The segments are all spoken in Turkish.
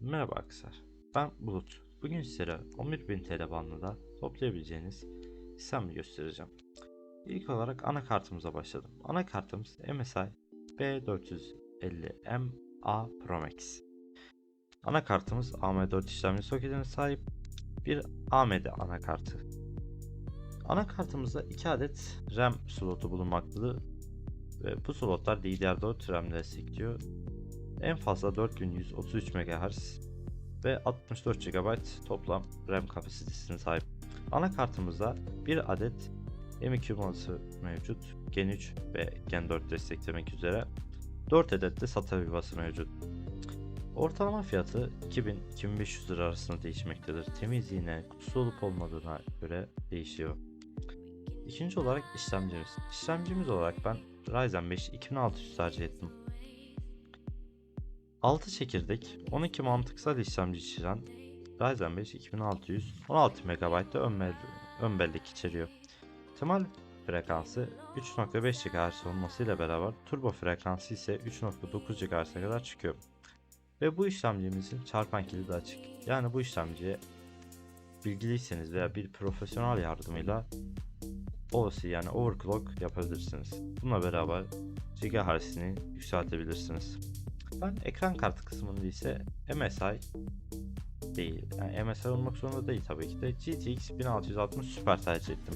Merhaba arkadaşlar, ben Bulut. Bugün sizlere 11.000 TL bandında toplayabileceğiniz sistemi göstereceğim. İlk olarak anakartımıza başladım. Anakartımız MSI B450MA Pro Max. Anakartımız AM4 işlemci soketine sahip bir AMD anakartı. Anakartımızda 2 adet RAM slotu bulunmaktadır ve bu slotlar DDR4 RAM destekliyor en fazla 4133 MHz ve 64 GB toplam RAM kapasitesine sahip. Anakartımızda bir adet M2 yuvası mevcut. Gen 3 ve Gen 4 desteklemek üzere 4 adet de SATA yuvası mevcut. Ortalama fiyatı 2000-2500 lira arasında değişmektedir. Temizliğine, kutusu olup olmadığına göre değişiyor. İkinci olarak işlemcimiz. İşlemcimiz olarak ben Ryzen 5 2600 tercih ettim. 6 çekirdek, 12 mantıksal işlemci içeren Ryzen 5 2600 16 MB'da ön, bel- ön bellek içeriyor. Temel frekansı 3.5 GHz olmasıyla beraber turbo frekansı ise 3.9 GHz'e kadar çıkıyor. Ve bu işlemcimizin çarpan kilidi açık. Yani bu işlemciye bilgiliyseniz veya bir profesyonel yardımıyla OC yani overclock yapabilirsiniz. Bununla beraber GHz'ini yükseltebilirsiniz. Ben ekran kartı kısmında ise MSI değil. Yani MSI olmak zorunda değil tabii ki de GTX 1660 Super tercih ettim.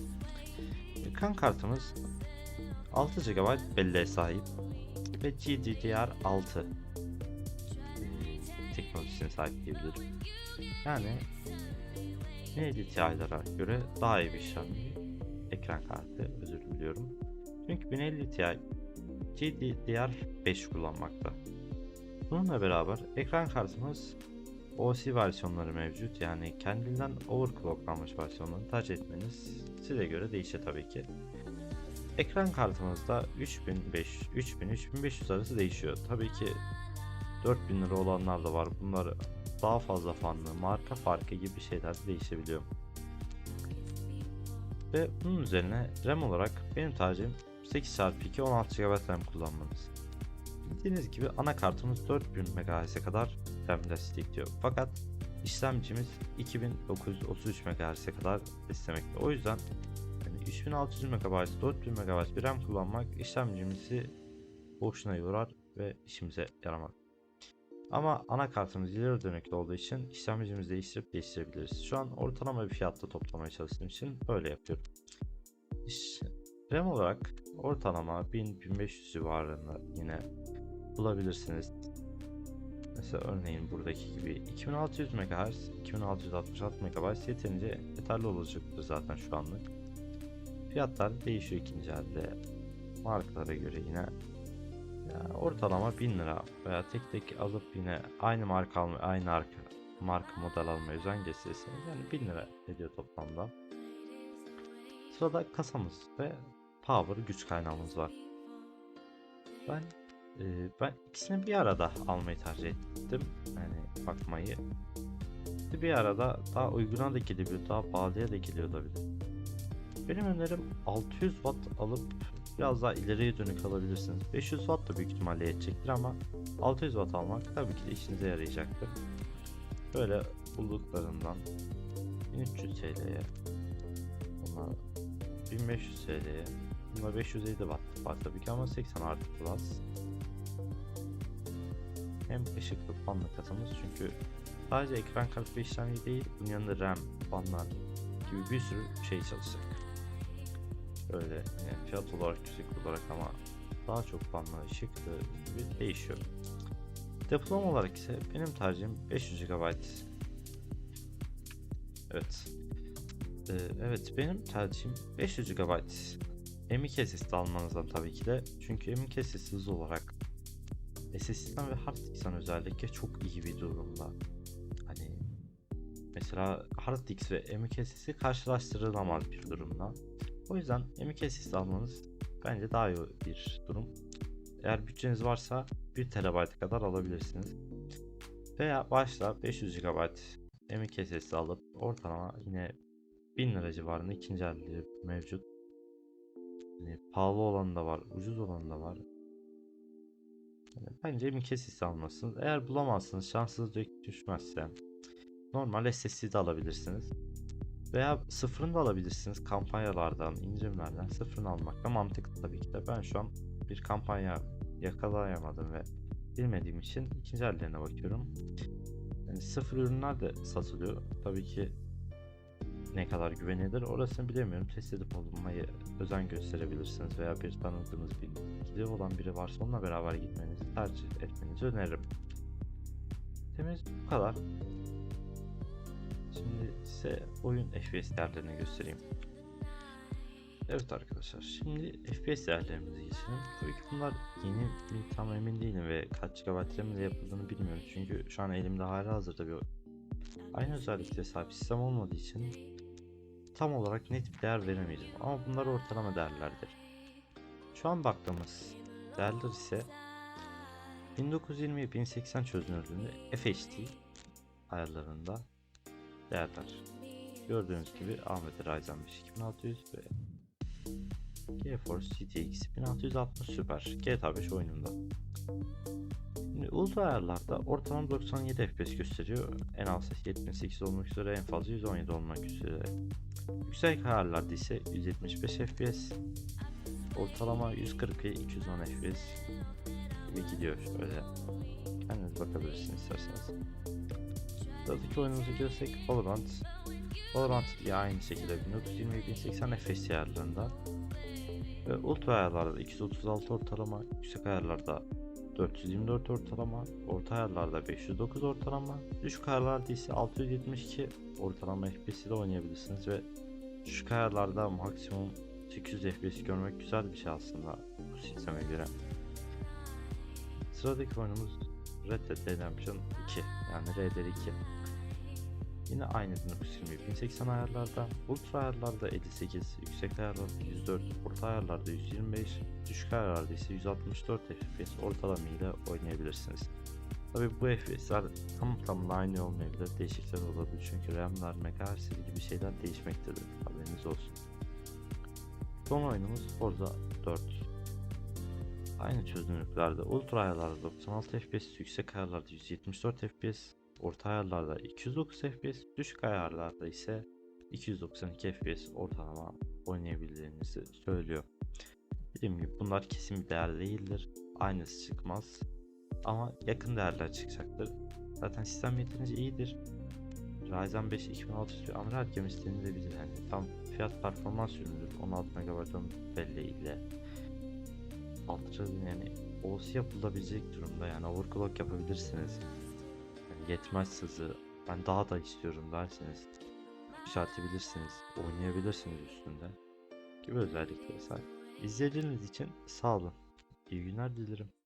Ekran kartımız 6 GB belleğe sahip ve GDDR6 teknolojisine sahip diyebilirim. Yani neydi Ti'lara göre daha iyi bir işlemci ekran kartı özür diliyorum. Çünkü 1050 Ti GDDR5 kullanmakta. Bununla beraber ekran kartımız OC versiyonları mevcut. Yani kendinden overclocklanmış versiyonlarını tercih etmeniz size göre değişir tabii ki. Ekran kartımızda 3500 3000 3500 arası değişiyor. Tabii ki 4000 lira olanlar da var. Bunlar daha fazla fanlı, marka farkı gibi şeyler de değişebiliyor. Ve bunun üzerine RAM olarak benim tercihim 8x2 16 GB RAM kullanmanız. Bildiğiniz gibi anakartımız 4000 MHz'e kadar RAM destekliyor. Fakat işlemcimiz 2933 MHz'e kadar desteklemekte. O yüzden yani 3600 MB, 4000 MB bir RAM kullanmak işlemcimizi boşuna yorar ve işimize yaramaz. Ama anakartımız ileri dönüklü olduğu için işlemcimizi değiştirip değiştirebiliriz. Şu an ortalama bir fiyatta toplamaya çalıştığım için böyle yapıyorum. RAM olarak ortalama 1000-1500 civarında yine bulabilirsiniz. Mesela örneğin buradaki gibi 2600 MHz, 2666 MB yeterince yeterli olacaktır zaten şu anlık. Fiyatlar değişiyor ikinci elde markalara göre yine. Yani ortalama 1000 lira veya tek tek alıp yine aynı marka alma, aynı arka, marka model almaya özen gösterirseniz yani 1000 lira ediyor toplamda. Sırada kasamız ve power güç kaynağımız var. Ben ee, ben ikisini bir arada almayı tercih ettim. Yani bakmayı. Bir arada daha uyguna da gelebiliyor, daha pahalıya da geliyor olabilir. Benim önerim 600 watt alıp biraz daha ileriye dönük alabilirsiniz. 500 watt da büyük ihtimalle yetecektir ama 600 watt almak tabii ki de işinize yarayacaktır. Böyle bulduklarından 1300 TL'ye bunlar 1500 TL'ye Bunda 550 watt var tabii ki ama 80 artı plus hem ışıklı fanlı kasamız çünkü sadece ekran kartı ve işlemci değil bunun yanında RAM, fanlar gibi bir sürü şey çalışacak. Öyle yani fiyat olarak yüksek olarak ama daha çok fanlı, ışıklı gibi değişiyor. Depolama olarak ise benim tercihim 500 GB. Evet. Ee, evet benim tercihim 500 GB. M2 SSD almanızdan tabii ki de. Çünkü M2 SSD olarak SSD'den ve hard diskten özellikle çok iyi bir durumda. Hani mesela hard disk ve M2 SSD karşılaştırılamaz bir durumda. O yüzden M2 SSD almanız bence daha iyi bir durum. Eğer bütçeniz varsa 1 TB kadar alabilirsiniz. Veya başta 500 GB M2 SSD alıp ortalama yine 1000 lira civarında ikinci elleri mevcut. Yani pahalı olan da var, ucuz olan da var. Bence mi kesis almalısınız. Eğer bulamazsınız şansınız düşmezse normal SSD de alabilirsiniz. Veya sıfırını da alabilirsiniz kampanyalardan, indirimlerden sıfırını almak da mantıklı tabii ki de. Ben şu an bir kampanya yakalayamadım ve bilmediğim için ikinci ellerine bakıyorum. Yani sıfır ürünler de satılıyor. Tabii ki ne kadar güvenilir orasını bilemiyorum. Test edip alınmayı özen gösterebilirsiniz veya bir tanıdığınız bilgili olan biri varsa onunla beraber gitmenizi tercih etmenizi öneririm. Temiz bu kadar. Şimdi size oyun FPS değerlerini göstereyim. Evet arkadaşlar şimdi FPS değerlerimize geçelim. Tabii ki bunlar yeni mi tam emin değilim ve kaç GB RAM ile yapıldığını bilmiyorum. Çünkü şu an elimde hala hazırda bir aynı özelliklere sahip sistem olmadığı için tam olarak net bir değer veremeyeceğim. Ama bunlar ortalama değerlerdir. Şu an baktığımız değerler ise 1920 1080 çözünürlüğünde FHD ayarlarında değerler. Gördüğünüz gibi AMD Ryzen 5 2600 ve GeForce GTX 1660 Super GTA 5 oyununda. Şimdi ultra ayarlarda ortalama 97 FPS gösteriyor. En az 78 olmak üzere en fazla 117 olmak üzere. Yüksek ayarlarda ise 175 FPS. Ortalama 140 ve 210 FPS gibi gidiyor şöyle. Kendiniz bakabilirsiniz isterseniz. Sıradaki oyunumuza girsek Valorant. Valorant ya aynı şekilde 1920 1080 FPS ayarlarında ve ultra ayarlarda 236 ortalama, yüksek ayarlarda 424 ortalama, orta ayarlarda 509 ortalama, düşük ayarlarda ise 672 ortalama FPS ile oynayabilirsiniz ve düşük ayarlarda maksimum 800 FPS görmek güzel bir şey aslında bu sisteme göre. Sıradaki oyunumuz Red Dead Redemption 2 yani RDR2. Yine aynı 1920 1080 ayarlarda, ultra ayarlarda 58, yüksek ayarlarda 104, orta ayarlarda 125, düşük ayarlarda ise 164 FPS ortalama ile oynayabilirsiniz. Tabi bu FPS'ler tam tamına aynı olmayabilir, değişiklikler olabilir çünkü RAM'ler, MHz gibi şeyler değişmektedir. Haberiniz olsun. Son oyunumuz Forza 4. Aynı çözünürlüklerde ultra ayarlarda 96 FPS, yüksek ayarlarda 174 FPS, orta ayarlarda 209 FPS, düşük ayarlarda ise 292 FPS ortalama oynayabildiğinizi söylüyor. Dediğim gibi bunlar kesin bir değer değildir. Aynısı çıkmaz. Ama yakın değerler çıkacaktır. Zaten sistem yeterince iyidir. Ryzen 5 2600 bir amiral gemisi denilebilir. Yani tam fiyat performans ürünüdür. 16 MB belleğiyle. Ultra yani OS yapılabilecek durumda yani overclock yapabilirsiniz. Yetmez hızı ben daha da istiyorum derseniz yükseltebilirsiniz, oynayabilirsiniz üstünde gibi özellikleri sahip. İzlediğiniz için sağ olun. İyi günler dilerim.